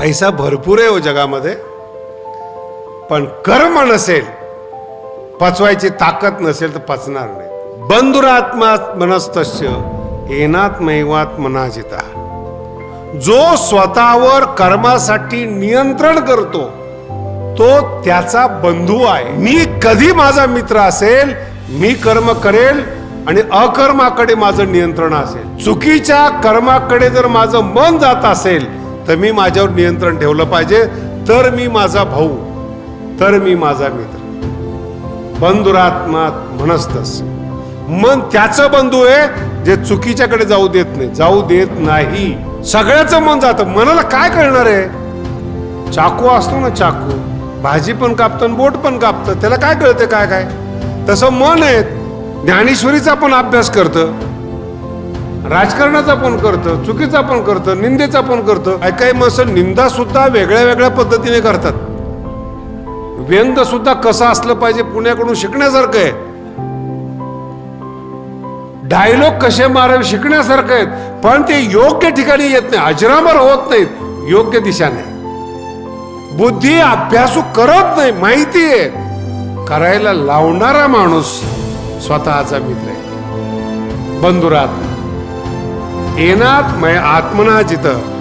पैसा भरपूर आहे हो जगामध्ये पण कर्म नसेल पचवायची ताकद नसेल तर पचणार नाही. बंधुरात्मा मनस्तस्य एनात्मैवात मनाजिता. जो स्वतःवर कर्मासाठी नियंत्रण करतो तो त्याचा बंधू आहे. मी कधी माझा मित्र असेल मी कर्म करेल आणि अकर्माकडे माझं नियंत्रण असेल. चुकीच्या कर्माकडे जर माझं मन जात असेल तर मी माझ्यावर नियंत्रण ठेवलं पाहिजे. तर मी माझा भाऊ तर मी माझा मित्र. बंधुरात्मा म्हणस्तस मन त्याचं बंधू आहे जे चुकीच्याकडे जाऊ देत नाही. जाऊ देत नाही. सगळ्याचं मन जातं. मनाला काय कळणार आहे? चाकू असतो ना चाकू. भाजी पण कापतं आणि बोट पण कापतं. त्याला काय कळतं काय काय? तसं मन आहे. ज्ञानेश्वरीचा पण अभ्यास करतं. राजकारणाचा पण करतं चुकीचा पण करतं निंदेचा पण करतं. ऐकाय काय निंदा सुद्धा वेगळ्या वेगळ्या पद्धतीने करतात. व्यंग सुद्धा कसं असलं पाहिजे पुण्याकडून शिकण्यासारखं आहे. डायलॉग कसे मारावे शिकण्यासारखं आहेत. पण ते योग्य ठिकाणी येत नाही अजरामर होत नाहीत योग्य दिशाने. बुद्धी अभ्यासू करत नाही माहिती आहे. करायला लावणारा माणूस स्वतःचा मित्र आहे. बंधुरात येनात मय आत्मना जिथं.